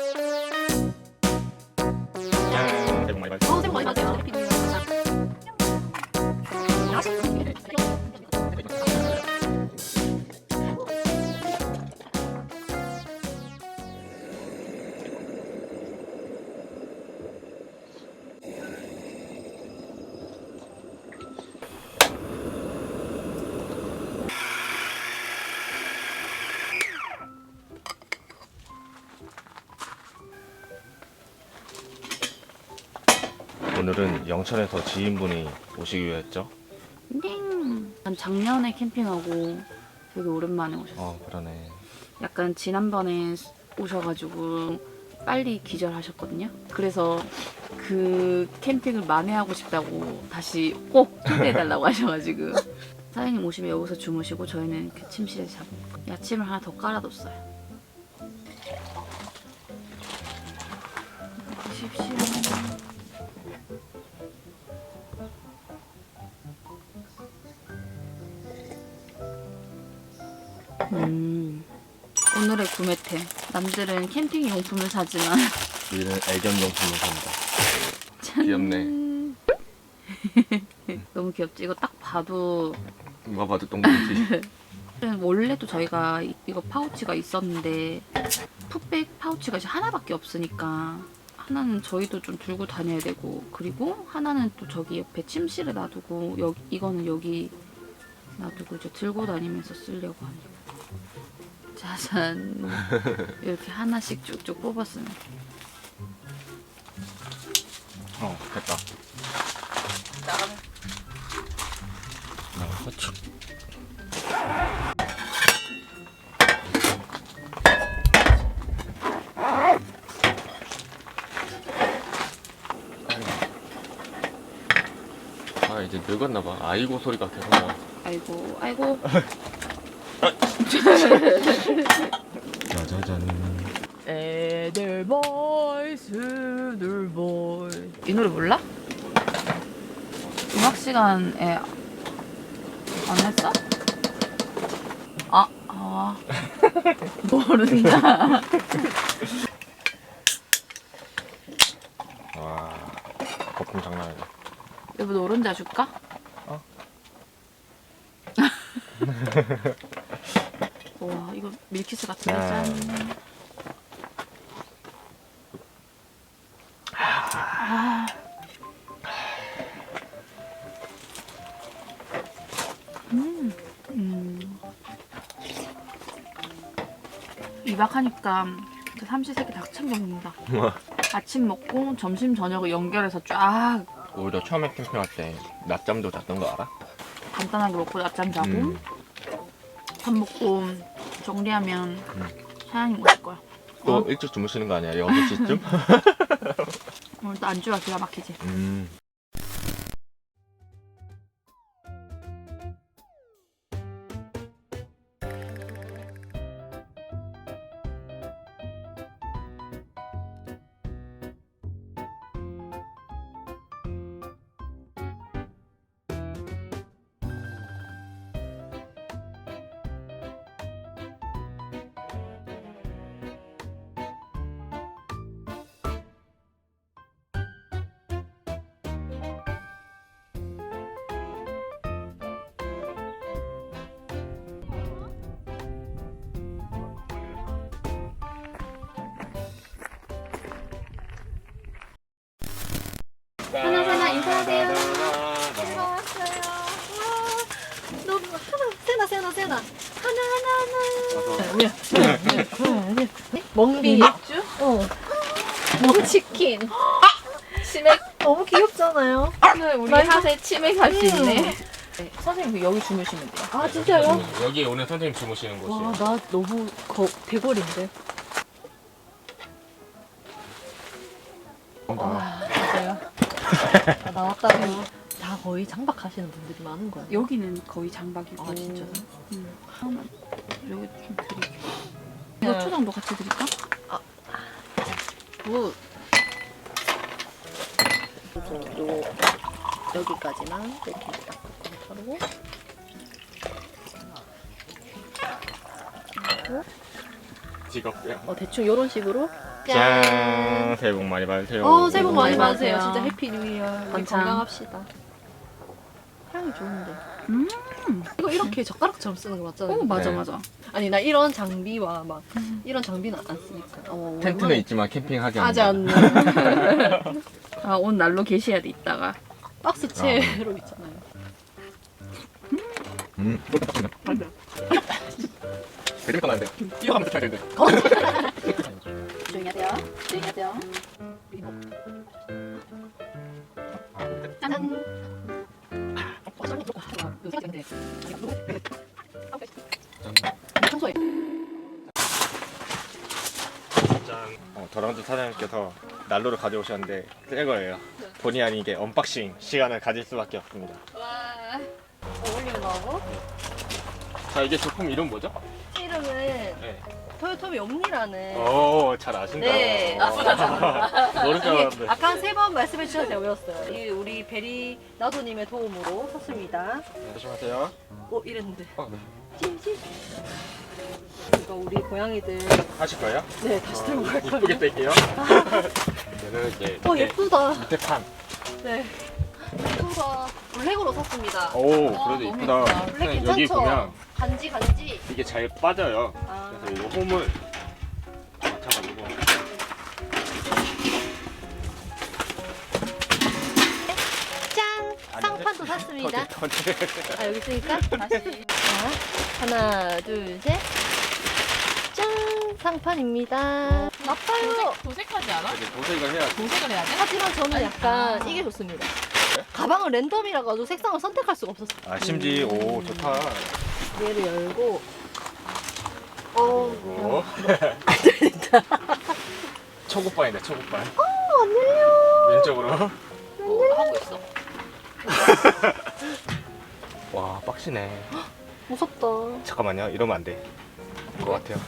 새해 복 많이 받으세요. 어, 새해 복 많이 받으세요. 오늘은 영천에서 지인분이 오시기로 했죠? 땡. 난 작년에 캠핑하고 되게 오랜만에 오셨어. 어 그러네. 약간 지난번에 오셔가지고 빨리 기절하셨거든요. 그래서 그 캠핑을 만회하고 싶다고 다시 꼭 초대해달라고 하셔가지고 사장님 오시면 여기서 주무시고 저희는 그 침실에 서 자고 야침을 하나 더 깔아뒀어요. 드십시오. 오늘의 구매템. 남들은 캠핑 용품을 사지만 우리는 애견 용품을 삽니다. 짠. 귀엽네. 너무 귀엽지? 이거 딱 봐도 누가 봐도 똥꼬지. 원래도 저희가 이- 이거 파우치가 있었는데 풋백 파우치가 이제 하나밖에 없으니까 하나는 저희도 좀 들고 다녀야 되고 그리고 하나는 또 저기 옆에 침실에 놔두고 여기 이거는 여기 놔두고 이제 들고 다니면서 쓰려고 합니다. 짜잔 이렇게 하나씩 쭉쭉 뽑았으면 어 됐다. 나가면 나 후추. 아 이제 늙었나 봐. 아이고 소리가 계속 나. 아이고 아이고 짜자잔. 에델보이스 에델보이 이 노래 몰라? 음악 시간에 안 했어? 아, 아 모른다 와 거품 장난 아니다. 여보 노른자 줄까? 어. 와 이거 밀키스 같은데 야. 짠 아. 음, 음. 이박하니까 그 삼시세끼 닭 챙겨 먹는다. 아침 먹고 점심 저녁을 연결해서 쫙 오히려 처음에 캠핑할 때 낮잠도 잤던 거 알아? 간단하게 먹고 낮잠 자고 음. 밥 먹고 정리하면 음. 사장님 오실 거야. 또 어? 일찍 주무시는 거 아니야? 6시쯤? 오늘 또 안주가 기가 막히지. 음. 하나 하나. 멍비 맥주? 어. 멍치킨. 치맥 너무 귀엽잖아요. 오늘 우리 말도- 핫에 치맥 할 수 음. 있네. 선생님 여기 주무시면 돼요. 아 진짜요? 음, 여기 오늘 선생님 주무시는 곳이에요. 와나 너무 거, 대골인데. 어, 와 진짜요? 아, 나왔다고 다 거의 장박하시는 분들이 많은 거예요. 여기는 거의 장박이고. 아 진짜요? 음. 여기 좀 드릴게요. 이거 초장도 같이 드릴까? 무. 요 여기까지만 이렇게 딱 털고. 직업병. 어 대충 이런 식으로 짠. 새해 복 많이 받으세요. 어, 새해 복 많이 많이 받으세요. 진짜 해피 뉴 이어. 우리. 건강합시다. 향이 좋은데. 음. 이거 이렇게 젓가락처럼 쓰는 거 맞잖아요. 오 맞아 네. 맞아. 아니 나 이런 장비와 막 이런 장비는 안 쓰니까. 어, 텐트는 얼마나 있지만 캠핑하기 하지 않는. 않는 아 오늘 날로 계셔야 돼 이따가. 박스 채로 있잖아요. 음. 그림 떠나는데 뛰어가면서 쳐야 되는데. 조용히 하세요. 조용히 하세요. 짠. 평소에 더랑주 사장님께서 난로를 가져오셨는데 새 거예요. 본의 아니게 언박싱 시간을 가질 수밖에 없습니다. 어울리면 나오고 자 이게 제품 이름 뭐죠? 이름은 네. 토요토미 옴니라는 오, 잘 아신다. 네. 모를 줄 이게 알았는데. 아까 세번 말씀해 주셔서 제가 외웠어요. 이 우리 베리 나도님의 도움으로 샀습니다. 조심하세요. 어 이랬는데 어, 네. 찜찜. 이거 우리 고양이들 하실 거예요? 네 다시 들고 갈 거예요. 이쁘게 뺄게요. 얘는 이제 어 밑에, 예쁘다. 밑에 판. 네. 예쁘다. 블랙으로 샀습니다. 오, 그래도 이쁘다. 블랙 그냥 괜찮죠? 여기 보면 간지 간지. 이게 잘 빠져요. 아. 그래서 이 홈을 더. 아 여기 있으니까 다시. 자, 하나, 둘, 셋. 짠! 상판입니다. 나빠요. 도색하지 않아? 이제 도색을 해야 돼. 도색을 해야 돼? 하지만 저는 약간 아. 이게 좋습니다. 가방은 랜덤이라 가지고 색상을 선택할 수가 없었어. 아, 심지, 오, 좋다. 얘를 열고. 어, 오. 초급반이네, 초급반. 어, 안 열려. 왼쪽으로. 와, 빡시네. 무섭다. 잠깐만요, 이러면 안 돼. 것 같아요.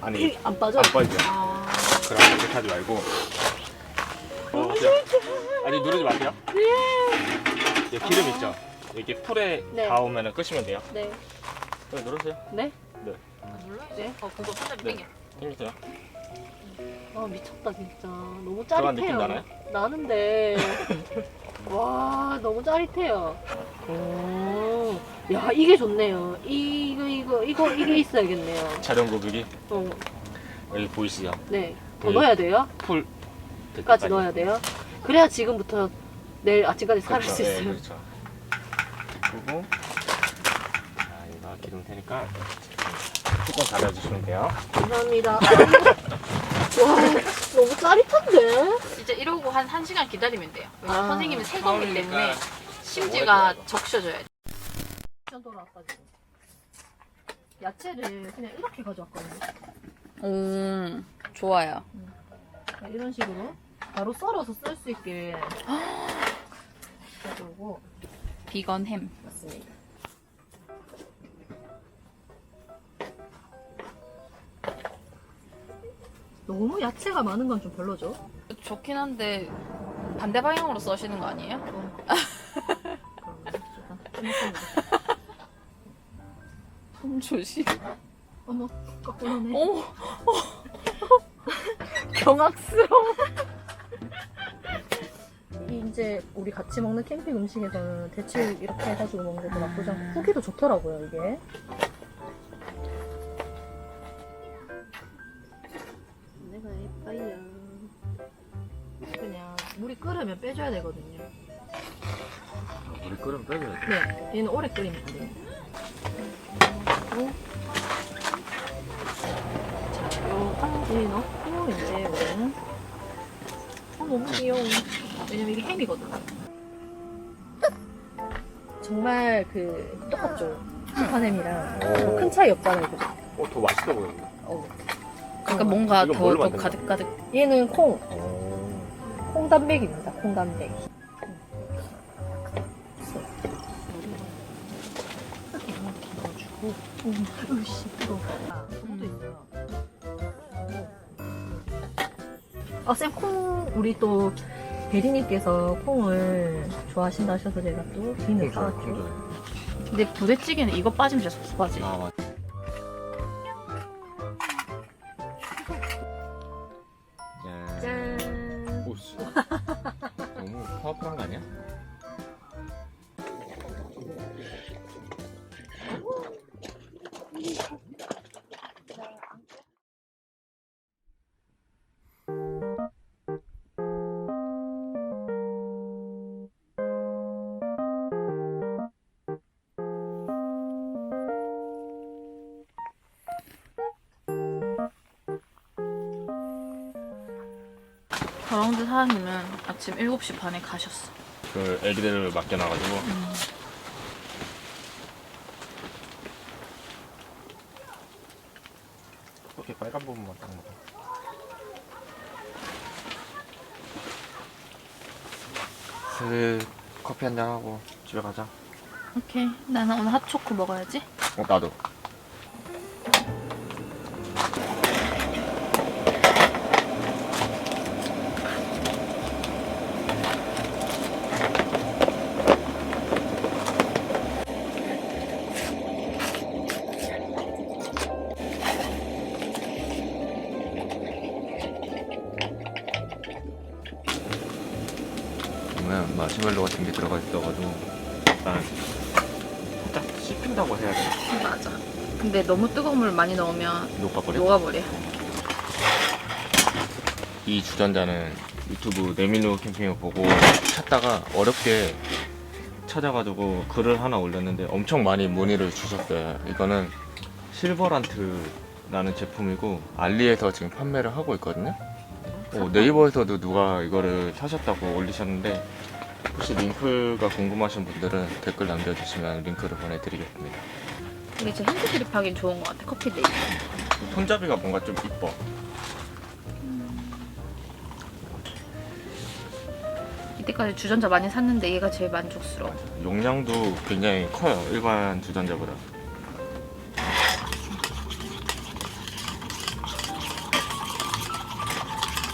아니, 이, 안 빠져? 안 빠져. 아. 그럼 이렇게 하지 말고. 어, 그냥- 아니, 누르지 마세요. 예. 기름 있죠? 여기 풀에 네. 닿으면 끄시면 돼요. 네. 그냥 누르세요. 네? 눌러야지. 네. 어 그거 살짝 네. 땡겨. 힘주세요. 아 미쳤다 진짜. 너무 짜릿해요. 느낌 나나요? 나는데 와 너무 짜릿해요. 오, 야 이게 좋네요. 이거 이거 이거 이게 있어야겠네요. 자동 고객이 어, 여기 보이시죠? 네. 더 네. 넣어야 돼요? 풀 까지 넣어야 돼요. 그래야 지금부터 내일 아침까지 살을 그렇죠. 수 네, 있어요. 그렇죠. 그리고 자, 이거 기름 테니까 뚜껑 닫아주시면 돼요. 감사합니다. 와 너무 짜릿한데? 진짜 이러고 한 1시간 기다리면 돼요. 왜냐면 아, 선생님은 새 거기 때문에 그러니까 심지가 적셔줘야 돼. 전 돌아왔다 지금. 야채를 그냥 이렇게 가져왔거든요. 오, 좋아요. 자, 이런 식으로 바로 썰어서 쓸 수 있게 가져오고 비건 햄. 맞습니다. 너무 야채가 많은 건 좀 별로죠? 좋긴 한데 반대 방향으로 써시는 거 아니에요? 손 조심. 어머, 거꾸로네. 오, 경악스러워. 이제 우리 같이 먹는 캠핑 음식에서는 대충 이렇게 해가지고 먹는 것도 나쁘지 않고 후기도 좋더라고요, 이게. 끓으면 빼줘야 되거든요. 우리 끓으면 빼줘야 돼. 네, 얘는 오래 끓이면 돼요. 그리고 자, 요까지 넣고 이제 우리는 어, 너무 귀여워. 왜냐면 이게 햄이거든. 정말 그 똑같죠. 시판 햄이랑 오. 큰 차이 없잖아요. 그죠? 어, 더 맛있어 보인다. 어. 그러니까 뭔가 이거 더, 뭘로 더 만든 가득가득. 얘는 콩, 오. 콩단백입니다. 콩단백. 으이씨. 아, 있어요. 아, 쌤, 콩, 우리 또, 대리님께서 콩을 좋아하신다 하셔서 제가 또 비늘 사왔죠. 근데 부대찌개는 이거 빠지면 진짜 섭섭하지. 아, 맞. 버라운드 사장님은 아침 7시 반에 가셨어. 그 애기들을 맡겨놔가지고 이렇게 빨간 부분만 딱 먹어 슬 커피 한 잔 하고 집에 가자 오케이. 나는 오늘 핫초코 먹어야지. 어 나도 근데 너무 뜨거운 물 많이 넣으면 녹아버려? 녹아버려. 이 주전자는 유튜브 네밀로 캠핑을 보고 찾다가 어렵게 찾아가지고 글을 하나 올렸는데 엄청 많이 문의를 주셨어요. 이거는 실버란트라는 제품이고 알리에서 지금 판매를 하고 있거든요. 어, 네이버에서도 누가 이거를 사셨다고 올리셨는데 혹시 링크가 궁금하신 분들은 댓글 남겨주시면 링크를 보내드리겠습니다. 이게 진짜 핸드드립 하긴 좋은 것 같아. 커피 데이. 손잡이가 뭔가 좀 이뻐. 이때까지 주전자 많이 샀는데 얘가 제일 만족스러워. 용량도 굉장히 커요. 일반 주전자보다.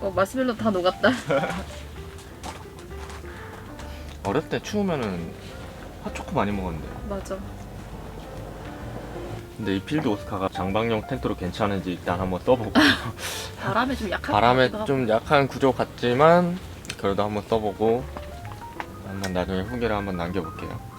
어, 마시멜로 다 녹았다. 어렸을 때 추우면은 핫초코 많이 먹었는데. 맞아. 근데 이 필드 오스카가 장방용 텐트로 괜찮은지 일단 한번 써보고 바람에 좀 약한 바람에 것 같기도 좀 약한 구조 같지만 그래도 한번 써보고 한번 나중에 후기를 한번 남겨볼게요.